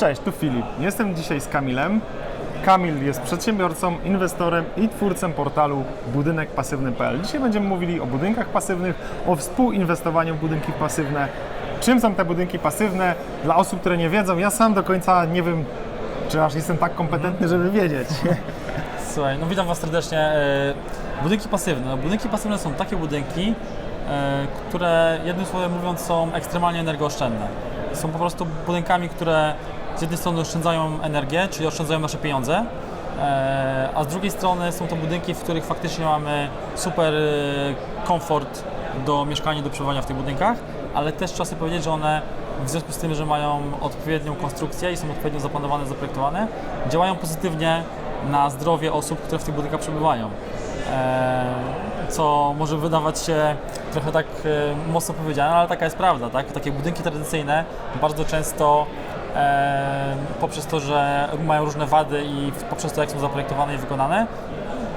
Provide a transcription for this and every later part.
Cześć, tu Filip. Jestem dzisiaj z Kamilem. Kamil jest przedsiębiorcą, inwestorem i twórcą portalu budynekpasywny.pl. Dzisiaj będziemy mówili o budynkach pasywnych, o współinwestowaniu w budynki pasywne. Czym są te budynki pasywne? Dla osób, które nie wiedzą, ja sam do końca nie wiem, czy aż jestem tak kompetentny, żeby wiedzieć. Słuchaj, no witam Was serdecznie. E, Budynki pasywne. No, budynki pasywne są takie budynki, e, które jednym słowem mówiąc są ekstremalnie energooszczędne. Są po prostu budynkami, które z jednej strony oszczędzają energię, czyli oszczędzają nasze pieniądze, e, a z drugiej strony są to budynki, w których faktycznie mamy super e, komfort do mieszkania, do przebywania w tych budynkach, ale też trzeba sobie powiedzieć, że one w związku z tym, że mają odpowiednią konstrukcję i są odpowiednio zaplanowane, zaprojektowane, działają pozytywnie na zdrowie osób, które w tych budynkach przebywają. E, co może wydawać się trochę tak mocno powiedziane, ale taka jest prawda. Tak? Takie budynki tradycyjne bardzo często poprzez to, że mają różne wady i poprzez to, jak są zaprojektowane i wykonane,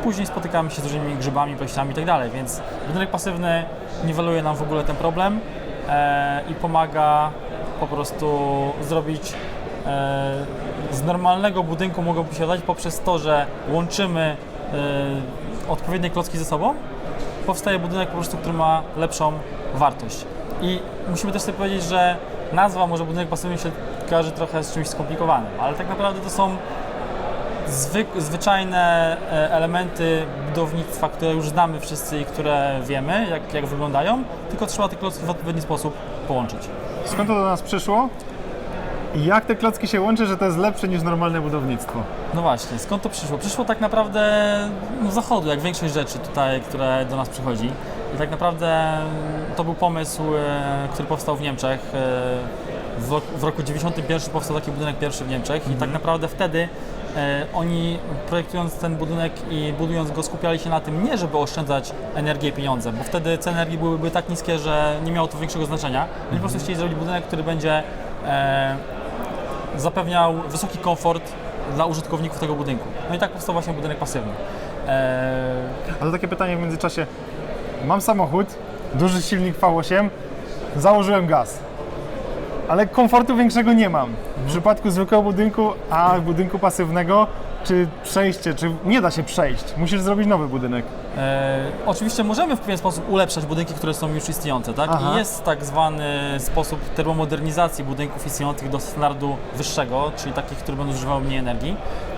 później spotykamy się z różnymi grzybami, pleśniami i tak więc budynek pasywny niweluje nam w ogóle ten problem e, i pomaga po prostu zrobić e, z normalnego budynku mogłoby się dać poprzez to, że łączymy e, odpowiednie klocki ze sobą, powstaje budynek po prostu, który ma lepszą wartość. I musimy też sobie powiedzieć, że nazwa może budynek pasywny się kojarzy trochę z czymś skomplikowanym, ale tak naprawdę to są zwyk, zwyczajne e, elementy budownictwa, które już znamy wszyscy i które wiemy, jak, jak wyglądają, tylko trzeba te klocki w odpowiedni sposób połączyć. Skąd to do nas przyszło? I jak te klocki się łączy, że to jest lepsze niż normalne budownictwo? No właśnie, skąd to przyszło? Przyszło tak naprawdę no, z zachodu, jak większość rzeczy tutaj, które do nas przychodzi. I tak naprawdę to był pomysł, e, który powstał w Niemczech. E, w, rok- w roku 91 powstał taki budynek pierwszy w Niemczech i tak naprawdę wtedy e, oni projektując ten budynek i budując go skupiali się na tym nie, żeby oszczędzać energię i pieniądze, bo wtedy ceny energii byłyby tak niskie, że nie miało to większego znaczenia. Oni po prostu chcieli zrobić budynek, który będzie e, zapewniał wysoki komfort dla użytkowników tego budynku. No i tak powstał właśnie budynek pasywny. A to takie pytanie w międzyczasie. Mam samochód, duży silnik V8, założyłem gaz, ale komfortu większego nie mam. W przypadku zwykłego budynku, a budynku pasywnego, czy przejście, czy nie da się przejść? Musisz zrobić nowy budynek. e, oczywiście możemy w pewien sposób ulepszać budynki, które są już istniejące, tak? Aha. I jest tak zwany sposób termomodernizacji budynków istniejących do standardu wyższego, czyli takich, które będą zużywały mniej energii.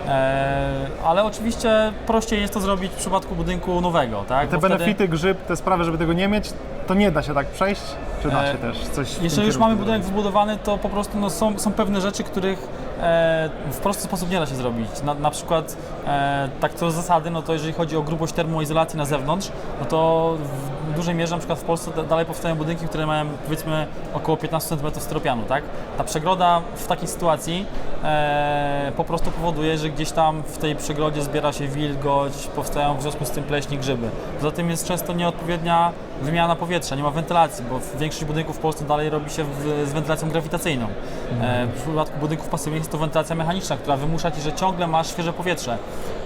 E, ale oczywiście prościej jest to zrobić w przypadku budynku nowego, tak? Te Bo wtedy- benefity, grzyb, te sprawy, żeby tego nie mieć, to nie da się tak przejść? Czy da E, się też coś Jeżeli już mamy budynek wybudowany, to po prostu no, są, są pewne rzeczy, których e, w prosty sposób nie da się zrobić. Na, na przykład e, tak co zasady, no to jeżeli chodzi o grubość termoizolacji na zewnątrz, no to w dużej mierze na przykład w Polsce da- dalej powstają budynki, które mają powiedzmy około 15 cm styropianu, tak? Ta przegroda w takiej sytuacji e, po prostu powoduje, że gdzieś tam w tej przegrodzie zbiera się wilgoć, powstają w związku z tym pleśni, grzyby. Poza tym jest często nieodpowiednia wymiana powietrza, nie ma wentylacji, bo większość budynków w Polsce dalej robi się w, z wentylacją grawitacyjną. E, w przypadku budynków pasywnych jest to wentylacja mechaniczna, która wymusza Ci, że ciągle masz świeże powietrze.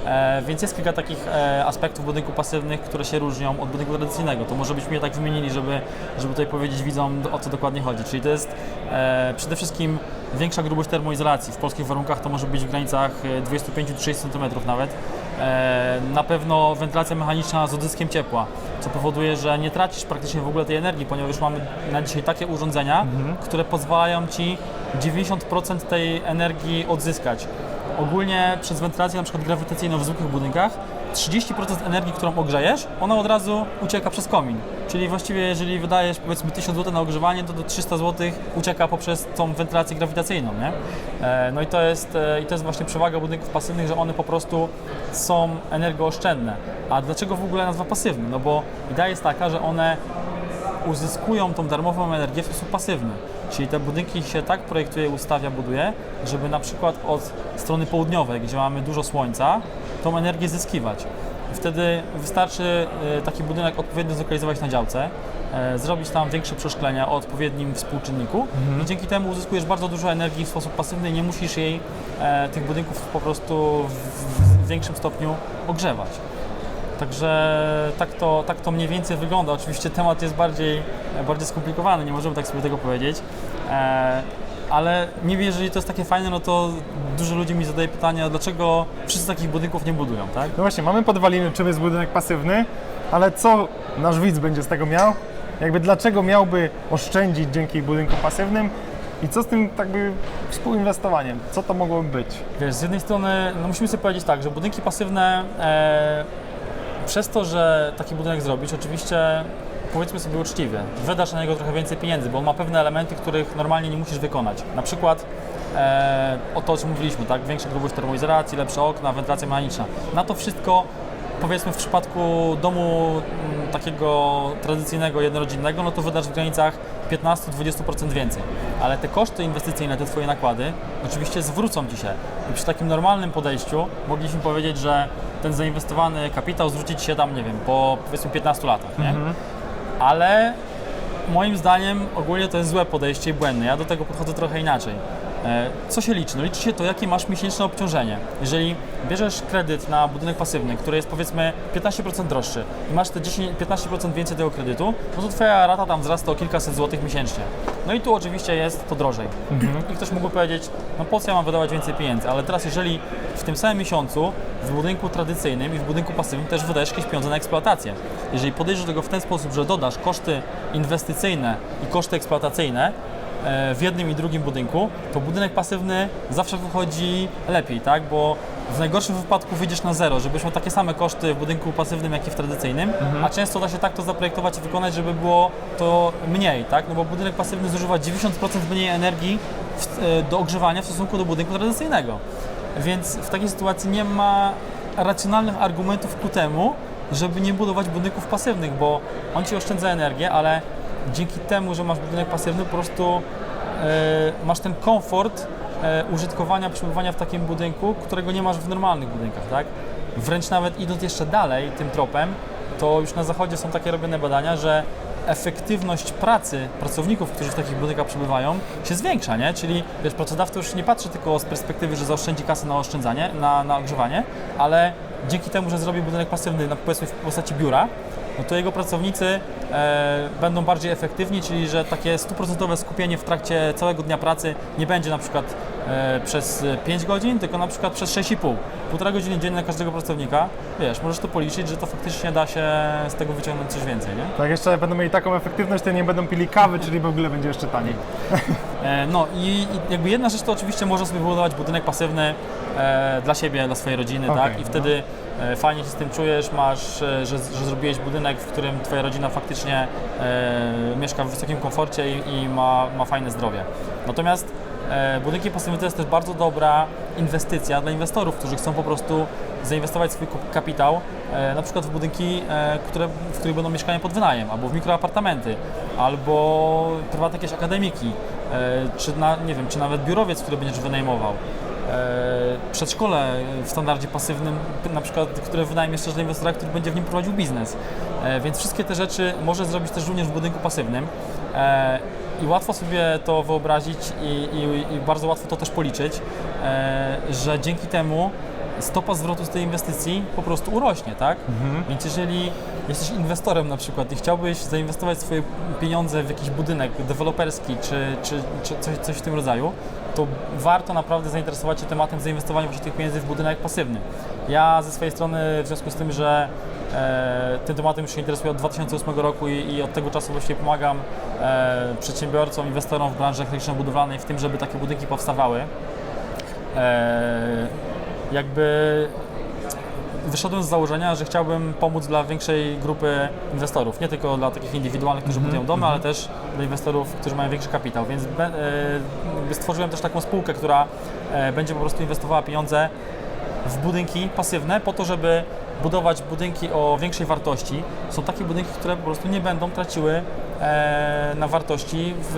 E, więc jest kilka takich e, aspektów budynków pasywnych, które się różnią od budynku tradycyjnego. To może byśmy je tak wymienili, żeby, żeby tutaj powiedzieć widzom o co dokładnie chodzi. Czyli to jest e, przede wszystkim większa grubość termoizolacji. W polskich warunkach to może być w granicach e, 25-30 cm nawet. E, na pewno wentylacja mechaniczna z odzyskiem ciepła, co powoduje, że nie tracisz praktycznie w ogóle tej energii, ponieważ mamy na dzisiaj takie urządzenia, które pozwalają Ci 90% tej energii odzyskać. Ogólnie przez wentylację na przykład grawitacyjną w zwykłych budynkach 30% energii, którą ogrzejesz, ona od razu ucieka przez komin. Czyli właściwie jeżeli wydajesz powiedzmy 1000 zł na ogrzewanie, to do 300 zł ucieka poprzez tą wentylację grawitacyjną, nie? E, No i to jest, e, i to jest właśnie przewaga budynków pasywnych, że one po prostu są energooszczędne. A dlaczego w ogóle nazwa pasywny? No bo idea jest taka, że one uzyskują tą darmową energię w sposób pasywny. Czyli te budynki się tak projektuje, ustawia, buduje, żeby na przykład od strony południowej, gdzie mamy dużo słońca, tą energię zyskiwać. Wtedy wystarczy e, taki budynek odpowiednio zlokalizować na działce, e, zrobić tam większe przeszklenia o odpowiednim współczynniku i dzięki temu uzyskujesz bardzo dużo energii w sposób pasywny i nie musisz jej, e, tych budynków po prostu w, w większym stopniu ogrzewać. Także tak to, tak to mniej więcej wygląda. Oczywiście temat jest bardziej, bardziej skomplikowany, nie możemy tak sobie tego powiedzieć. Ale nie wiem, jeżeli to jest takie fajne, no to dużo ludzi mi zadaje pytania, dlaczego wszyscy takich budynków nie budują, tak? No właśnie, mamy podwaliny, czym jest budynek pasywny, ale co nasz widz będzie z tego miał? Jakby dlaczego miałby oszczędzić dzięki budynkom pasywnym i co z tym tak by współinwestowaniem? Co to mogłoby być? Wiesz, z jednej strony, no musimy sobie powiedzieć tak, że budynki pasywne, e, przez to, że taki budynek zrobić, oczywiście powiedzmy sobie uczciwie, wydasz na niego trochę więcej pieniędzy, bo on ma pewne elementy, których normalnie nie musisz wykonać. Na przykład e, o to, o czym mówiliśmy, tak? Większa grubość termoizolacji, lepsze okna, wentylacja mechaniczna. Na to wszystko powiedzmy w przypadku domu mm, takiego tradycyjnego, jednorodzinnego, no to wydasz w granicach 15-20% więcej. Ale te koszty inwestycyjne, te Twoje nakłady, oczywiście zwrócą Ci się. I przy takim normalnym podejściu mogliśmy powiedzieć, że ten zainwestowany kapitał zwróci Ci się tam, nie wiem, po powiedzmy 15 latach, nie? Ale moim zdaniem ogólnie to jest złe podejście i błędne. Ja do tego podchodzę trochę inaczej. E, Co się liczy? No liczy się to, jakie masz miesięczne obciążenie. Jeżeli bierzesz kredyt na budynek pasywny, który jest powiedzmy 15% droższy i masz te 10, 15% więcej tego kredytu, no to twoja rata tam wzrasta o kilkaset złotych miesięcznie. No i tu oczywiście jest to drożej. I ktoś mógłby powiedzieć, no po co ja mam wydawać więcej pieniędzy? Ale teraz jeżeli w tym samym miesiącu w budynku tradycyjnym i w budynku pasywnym też wydajesz jakieś pieniądze na eksploatację. Jeżeli podejdziesz do tego w ten sposób, że dodasz koszty inwestycyjne i koszty eksploatacyjne, w jednym i drugim budynku, to budynek pasywny zawsze wychodzi lepiej, tak? Bo w najgorszym wypadku wyjdziesz na zero, żebyś miał takie same koszty w budynku pasywnym, jak i w tradycyjnym, a często da się tak to zaprojektować i wykonać, żeby było to mniej, tak? No bo budynek pasywny zużywa 90% mniej energii w, e, do ogrzewania w stosunku do budynku tradycyjnego. Więc w takiej sytuacji nie ma racjonalnych argumentów ku temu, żeby nie budować budynków pasywnych, bo on ci oszczędza energię, ale dzięki temu, że masz budynek pasywny, po prostu e, masz ten komfort e, użytkowania, przebywania w takim budynku, którego nie masz w normalnych budynkach, tak? Wręcz nawet idąc jeszcze dalej tym tropem, to już na zachodzie są takie robione badania, że efektywność pracy pracowników, którzy w takich budynkach przebywają, się zwiększa, nie? Czyli wiesz, pracodawca już nie patrzy tylko z perspektywy, że zaoszczędzi kasę na oszczędzanie, na, na ogrzewanie, ale dzięki temu, że zrobi budynek pasywny, na powiedzmy w postaci biura, no to jego pracownicy e, będą bardziej efektywni, czyli że takie stuprocentowe skupienie w trakcie całego dnia pracy nie będzie na przykład przez 5 godzin, tylko na przykład przez 6,5. Półtora godziny dziennie na każdego pracownika, wiesz, możesz to policzyć, że to faktycznie da się z tego wyciągnąć coś więcej, nie? Tak, jeszcze będą mieli taką efektywność, to nie będą pili kawy, czyli w ogóle będzie jeszcze taniej. E, No i, i jakby jedna rzecz to oczywiście można sobie budować budynek pasywny e, dla siebie, dla swojej rodziny, Okej, tak? I no. wtedy e, fajnie się z tym czujesz, masz, e, że, że zrobiłeś budynek, w którym twoja rodzina faktycznie e, mieszka w wysokim komforcie i, i ma, ma fajne zdrowie. Natomiast e, budynki pasywne to jest też bardzo dobra inwestycja dla inwestorów, którzy chcą po prostu zainwestować swój kap- kapitał e, na przykład w budynki, e, które, w których będą mieszkania pod wynajem, albo w mikroapartamenty, albo prywatne jakieś akademiki, e, czy, na, nie wiem, czy nawet biurowiec, który będziesz wynajmował. E, Przedszkole w standardzie pasywnym, na przykład, które wynajmiesz też dla inwestora, który będzie w nim prowadził biznes. E, Więc wszystkie te rzeczy może zrobić też również w budynku pasywnym. E, I łatwo sobie to wyobrazić i, i, i bardzo łatwo to też policzyć, że dzięki temu stopa zwrotu z tej inwestycji po prostu urośnie, tak? Więc jeżeli jesteś inwestorem na przykład i chciałbyś zainwestować swoje pieniądze w jakiś budynek deweloperski czy, czy, czy coś, coś w tym rodzaju, to warto naprawdę zainteresować się tematem zainwestowania właśnie tych pieniędzy w budynek pasywny. Ja ze swojej strony w związku z tym, że e, tym tematem już się interesuję od 2008 roku i, i od tego czasu właśnie pomagam e, przedsiębiorcom, inwestorom w branży architektoniczno-budowlanej w tym, żeby takie budynki powstawały. E, jakby wyszedłem z założenia, że chciałbym pomóc dla większej grupy inwestorów, nie tylko dla takich indywidualnych, którzy budują domy, ale też dla inwestorów, którzy mają większy kapitał, więc e, stworzyłem też taką spółkę, która e, będzie po prostu inwestowała pieniądze w budynki pasywne po to, żeby budować budynki o większej wartości. Są takie budynki, które po prostu nie będą traciły e, na wartości w,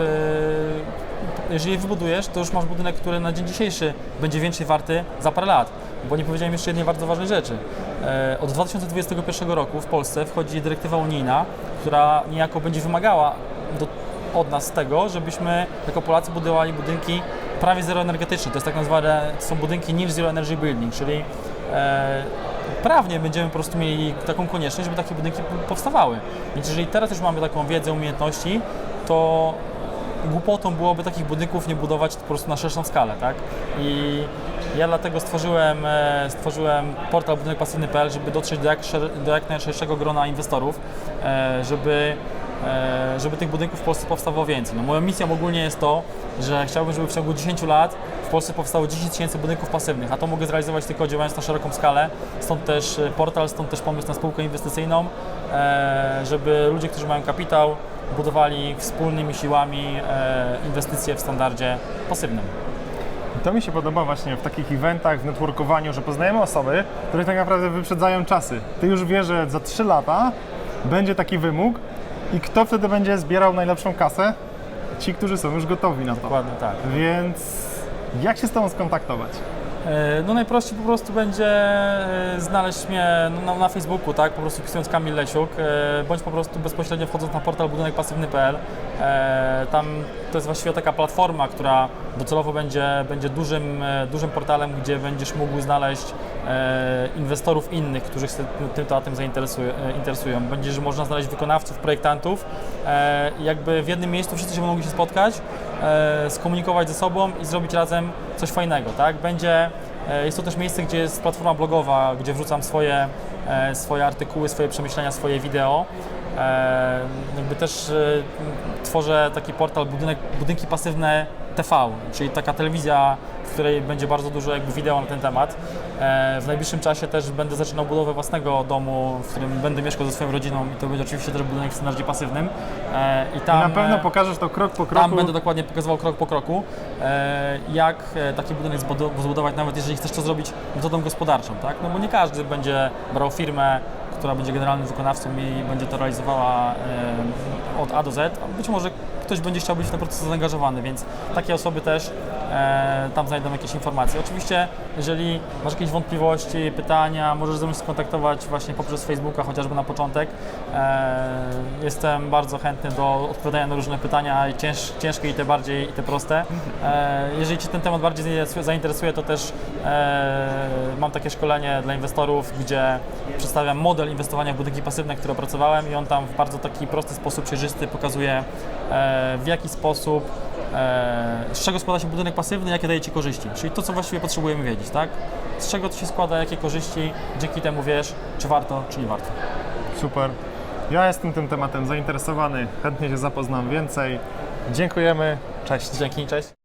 jeżeli je wybudujesz, to już masz budynek, który na dzień dzisiejszy będzie więcej warty za parę lat. Bo nie powiedziałem jeszcze jednej bardzo ważnej rzeczy. E, Od 2021 roku w Polsce wchodzi dyrektywa unijna, która niejako będzie wymagała do, od nas tego, żebyśmy jako Polacy budowali budynki prawie zeroenergetyczne. To jest tak nazwane, są budynki Near Zero Energy Building, czyli e, prawnie będziemy po prostu mieli taką konieczność, żeby takie budynki powstawały. Więc jeżeli teraz już mamy taką wiedzę, umiejętności, to głupotą byłoby takich budynków nie budować po prostu na szerszą skalę, tak? I ja dlatego stworzyłem, e, stworzyłem portal budynekpasywny.pl, żeby dotrzeć do jak, do jak najszerszego grona inwestorów, e, żeby e, żeby tych budynków w Polsce powstało więcej. No, moją misją ogólnie jest to, że chciałbym, żeby w ciągu 10 lat w Polsce powstało 10 tysięcy budynków pasywnych, a to mogę zrealizować tylko działając na szeroką skalę. Stąd też portal, stąd też pomysł na spółkę inwestycyjną, żeby ludzie, którzy mają kapitał, budowali wspólnymi siłami e, inwestycje w standardzie pasywnym. I to mi się podoba właśnie w takich eventach, w networkowaniu, że poznajemy osoby, które tak naprawdę wyprzedzają czasy. Ty już wiesz, że za 3 lata będzie taki wymóg i kto wtedy będzie zbierał najlepszą kasę? Ci, którzy są już gotowi na to. Dokładnie tak. Więc jak się z Tobą skontaktować? E, No najprościej po prostu będzie e, znaleźć mnie na, na Facebooku, tak, po prostu pisując Kamil Lesiuk, e, bądź po prostu bezpośrednio wchodząc na portal budynekpasywny.pl. Tam to jest właściwie taka platforma, która docelowo będzie, będzie dużym, dużym portalem, gdzie będziesz mógł znaleźć inwestorów innych, którzy się tym tematem zainteresują. interesują. Będziesz można znaleźć wykonawców, projektantów jakby w jednym miejscu wszyscy się mogli się spotkać, skomunikować ze sobą i zrobić razem coś fajnego, tak? Będzie, e, jest to też miejsce, gdzie jest platforma blogowa, gdzie wrzucam swoje, e, swoje artykuły, swoje przemyślenia, swoje wideo. E, jakby też tworzę taki portal budynek, Budynki Pasywne TV, czyli taka telewizja, w której będzie bardzo dużo jakby wideo na ten temat. E, w najbliższym czasie też będę zaczynał budowę własnego domu, w którym będę mieszkał ze swoją rodziną i to będzie oczywiście też budynek w standardzie pasywnym. E, I I tam, na pewno pokażesz to krok po kroku. tam będę dokładnie pokazywał krok po kroku, e, jak taki budynek zbudo- zbudować, nawet jeżeli chcesz to zrobić metodą gospodarczą, tak? No bo nie każdy będzie brał firmę, która będzie generalnym wykonawcą i będzie to realizowała od A do Z, a być może ktoś będzie chciał być ten proces zaangażowany, więc takie osoby też e, tam znajdą jakieś informacje. Oczywiście, jeżeli masz jakieś wątpliwości, pytania, możesz ze mną skontaktować właśnie poprzez Facebooka, chociażby na początek. E, jestem bardzo chętny do odpowiadania na różne pytania, cięż, ciężkie i te bardziej, i te proste. E, jeżeli Ci ten temat bardziej zainteresuje- to też e, mam takie szkolenie dla inwestorów, gdzie przedstawiam model inwestowania w budynki pasywne, który opracowałem i on tam w bardzo taki prosty sposób, przejrzysty pokazuje e, w jaki sposób, e, z czego składa się budynek pasywny, jakie daje Ci korzyści. Czyli to, co właściwie potrzebujemy wiedzieć, tak? Z czego to się składa, jakie korzyści, dzięki temu wiesz, czy warto, czy nie warto. Super. Ja jestem tym tematem zainteresowany, chętnie się zapoznam więcej. Dziękujemy. Cześć. Dzięki, cześć.